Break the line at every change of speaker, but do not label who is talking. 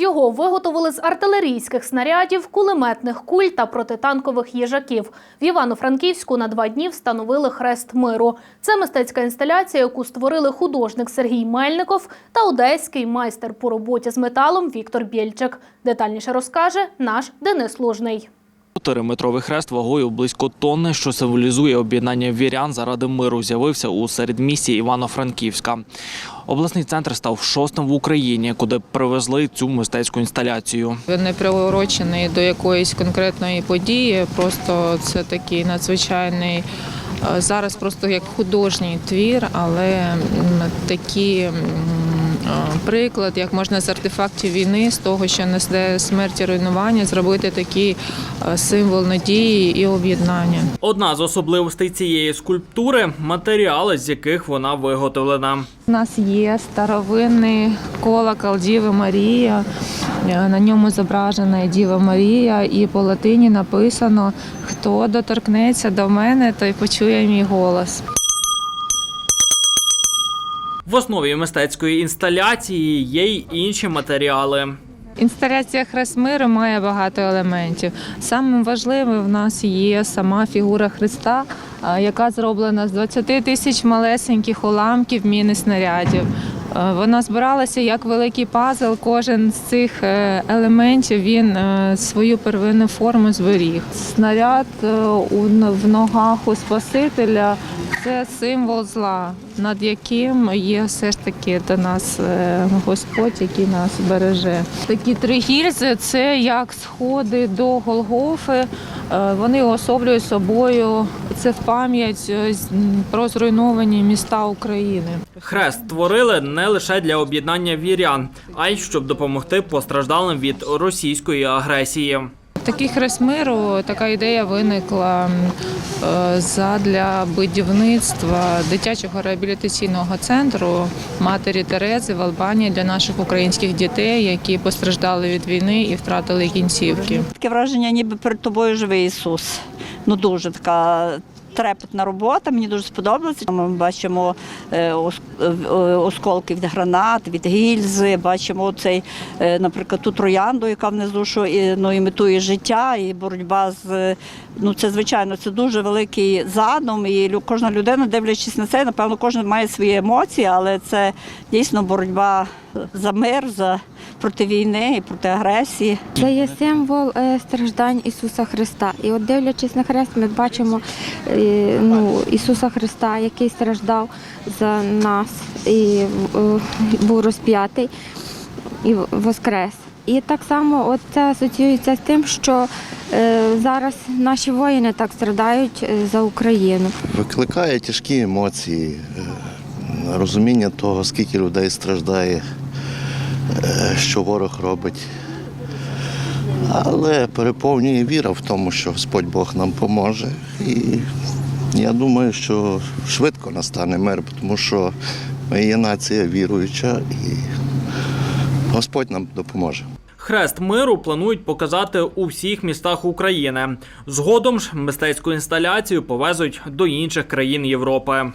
Його виготовили з артилерійських снарядів, кулеметних куль та протитанкових їжаків. В Івано-Франківську на два дні встановили хрест миру. Це мистецька інсталяція, яку створили художник Сергій Мельников та одеський майстер по роботі з металом Віктор Бєльчик. Детальніше розкаже наш Денис Лужний.
Чотириметровий хрест вагою близько тонни, що символізує об'єднання вірян заради миру, з'явився у середмісті Івано-Франківська. Обласний центр став шостим в Україні, куди привезли цю мистецьку інсталяцію.
Він не приурочений до якоїсь конкретної події. Просто це такий надзвичайний е, зараз, просто як художній твір, але такі приклад, як можна з артефактів війни, з того, що несе смерть і руйнування, зробити такий е, символ надії і об'єднання.
Одна з особливостей цієї скульптури матеріали, з яких вона виготовлена.
У нас є старовинний колокол Діви Марія. Е, На ньому зображена Діва Марія, і по латині написано: хто доторкнеться до мене, той почує мій голос.
В основі мистецької інсталяції є й інші матеріали.
Інсталяція Хрест миру має багато елементів. Самим важливим в нас є сама фігура Христа, яка зроблена з 20 тисяч малесеньких уламків міни снарядів. Вона збиралася як великий пазл. Кожен з цих е, елементів він е, свою первинну форму зберіг. Снаряд е, в ногах у Спасителя це символ зла, над яким є все ж таки до нас е, Господь, який нас береже. Такі три гільзи це як сходи до Голгофи. Е, Вони особлюють собою це в пам'ять е, про зруйновані міста України.
Хрест створили не лише для об'єднання вірян, а й щоб допомогти постраждалим від російської агресії.
Такий хрест миру, така ідея виникла е, задля будівництва дитячого реабілітаційного центру матері Терези в Албанії для наших українських дітей, які постраждали від війни і втратили кінцівки.
Таке враження, ніби перед тобою живий Ісус. Ну дуже така трепетна робота. Мені дуже сподобалося. Ми бачимо е, ос- е, осколки від гранат, від гільзи. Бачимо цей, е, наприклад, ту троянду, яка внизу що ну, імітує життя і боротьба з е, ну це звичайно, це дуже великий задум. І кожна людина, дивлячись на це, напевно, кожен має свої емоції, але це дійсно боротьба за мир, за проти війни і проти агресії.
Це є символ е, страждань Ісуса Христа. І от дивлячись на хрест, ми бачимо е, ну, Ісуса Христа, який страждав за нас і е, був розп'ятий і воскрес. І так само от це асоціюється з тим, що е, зараз наші воїни так страдають е, за Україну.
Викликає тяжкі емоції, е, розуміння того, скільки людей страждає, що ворог робить. Але переповнює віра в тому, що Господь Бог нам поможе. І я думаю, що швидко настане мир, тому що ми є нація віруюча і Господь нам допоможе.
Хрест миру планують показати у всіх містах України. Згодом ж мистецьку інсталяцію повезуть до інших країн Європи.